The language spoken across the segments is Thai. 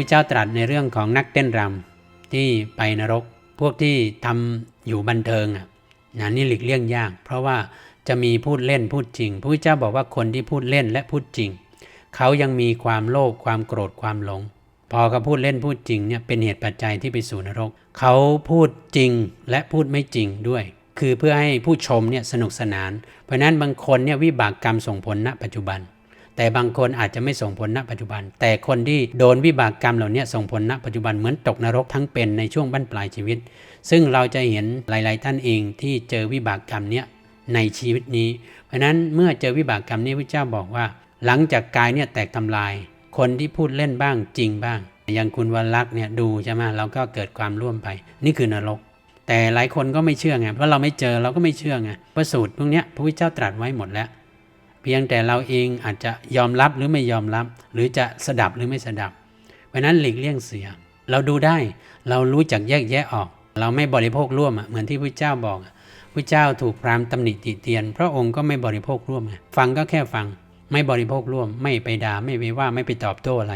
ระเจ้าตรัสในเรื่องของนักเต้นรำที่ไปนรก พวกที่ทำอยู่บันเทิงอะนะนี่หลีกเลี่ยงยาก เพราะว่าจะมีพูดเล่นพูดจริงพระพุทธเจ้าบอกว่าคนที่พูดเล่นและพูดจริง เขายังมีความโลภความโกรธความหลง พอเขาพูดเล่นพูดจริงเนี่ยเป็นเหตุปัจจัยที่ไปสู่นรก เขาพูดจริงและพูดไม่จริงด้วย คือเพื่อให้ผู้ชมเนี่ยสนุกสนาน เพราะนั้นบางคนเนี่ยวิบากกรรมส่งผลณปัจจุบัน แต่บางคนอาจจะไม่ส่งผลณปัจจุบัน แต่คนที่โดนวิบากกรรมเหล่านี้ส่งผลณปัจจุบันเหมือนตกนรกทั้งเป็นในช่วงบั้นปลายชีวิต ซึ่งเราจะเห็นหลาย ๆ ท่านเองที่เจอวิบากกรรมเนี้ยในชีวิตนี้ เพราะฉะนั้นเมื่อเจอวิบากกรรมนี้พระเจ้าบอกว่า หลังจากกายเนี่ยแตกทำลาย คนที่พูดเล่นบ้างจริงบ้าง อย่างคุณวันลักษ์เนี่ยดูใช่ไหมเราก็เกิดความร่วมไป นี่คือนรก แต่หลายคนก็ไม่เชื่อไงเพราะเราไม่เจอเราก็ไม่เชื่อไงพระสูตรพวกเนี้ยพระพุทธเจ้าตรัสไว้หมดแล้ว เพียงแต่เราเองอาจจะยอมรับหรือไม่ยอมรับ หรือจะสดับหรือไม่สดับ เพราะนั้นหลีกเลี่ยงเสีย เราดูได้เรารู้จักแยกแยะออก เราไม่บริโภคร่วมอะเหมือนที่พระเจ้าบอกพระเจ้าถูกพรามณ์ตำหนิติเตียน พระองค์ก็ไม่บริโภคร่วมไงฟังก็แค่ฟัง ไม่บริโภคร่วม ไม่ไปด่าไม่ไปว่าไม่ไปตอบโต้อะไร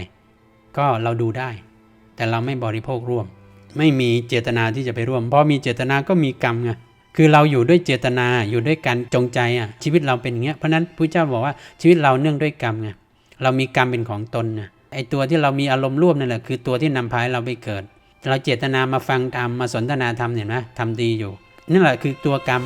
ก็เราดูได้ แต่เราไม่บริโภคร่วม ไม่มีเจตนาที่จะไปร่วม เพราะมีเจตนาก็มีกรรมไง คือเราอยู่ด้วยเจตนาอยู่ด้วยการจงใจอะชีวิตเราเป็นอย่างเงี้ยเพราะนั้นพระเจ้าบอกว่าชีวิตเราเนื่องด้วยกรรมไงเรามีกรรมเป็นของตนนะไอตัวที่เรามีอารมณ์ร่วมนั่นแหละคือตัวที่นำพาให้เราไปเกิด เราเจตนามาฟังธรรมมาสนทนาธรรมเห็นไหมทำดีอยู่นั่นแหละคือตัวกรรม